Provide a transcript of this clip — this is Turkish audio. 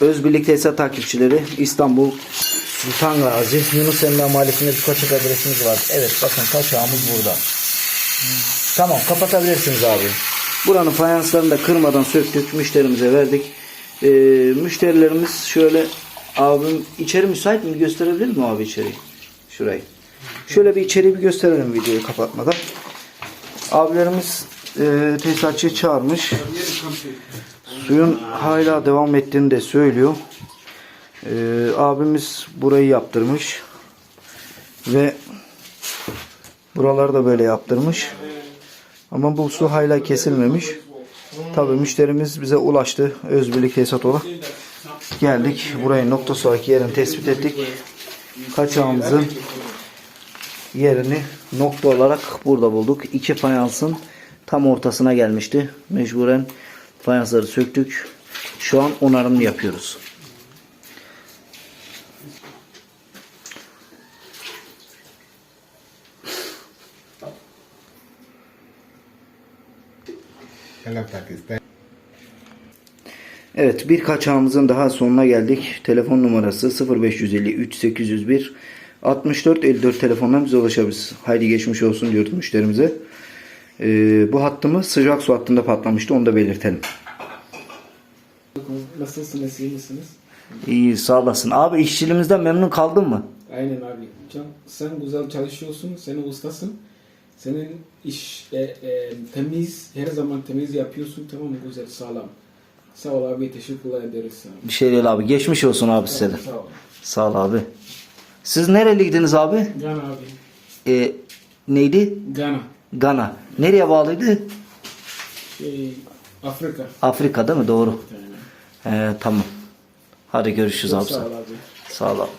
Özbirlik Tesisat takipçileri İstanbul Sultan Gazi Yunus Emre Mahallesi'nde bir kaçak adresimiz var. Evet bakın kaçağımız burada. Tamam kapatabilirsiniz abi. Buranın fayanslarını da kırmadan söktük. Müşterimize verdik. Ee, müşterilerimiz şöyle abim içeri müsait mi? Gösterebilir mi abi içeri? Şurayı. Şöyle bir içeriği bir gösterelim videoyu kapatmadan. Abilerimiz e, tesisatçıyı çağırmış. Suyun hala devam ettiğini de söylüyor. Ee, abimiz burayı yaptırmış. Ve buraları da böyle yaptırmış. Ama bu su hala kesilmemiş. Tabii müşterimiz bize ulaştı. Özbirlik olarak. Geldik. Burayı noktası olarak yerini tespit ettik. Kaçağımızın yerini nokta olarak burada bulduk. İki fayansın tam ortasına gelmişti. Mecburen fayansları söktük. Şu an onarımını yapıyoruz. Evet bir kaçağımızın daha sonuna geldik. Telefon numarası 0553 801 64 54 telefondan bize ulaşabilirsiniz. Haydi geçmiş olsun diyoruz müşterimize. Ee, bu hattımız sıcak su hattında patlamıştı. Onu da belirtelim. Nasılsınız, iyi misiniz? İyi sağ olasın. Abi işçiliğimizden memnun kaldın mı? Aynen abi. Can, sen güzel çalışıyorsun, sen ustasın. Senin iş e, e, temiz, her zaman temiz yapıyorsun. Tamam? Güzel, sağlam. Sağ ol abi, teşekkürler ederiz sana. Bir şey değil abi. Geçmiş olsun abi size de. Sağ ol. Sağ ol abi. Siz nereliydiniz abi? Gana abi. Ee, neydi? Gana. Gana. Nereye bağlıydı? Şey, Afrika. Afrika değil mi? Doğru. Ee, tamam. Hadi görüşürüz Çok abi. Sağ ol abi. Sağ ol abi.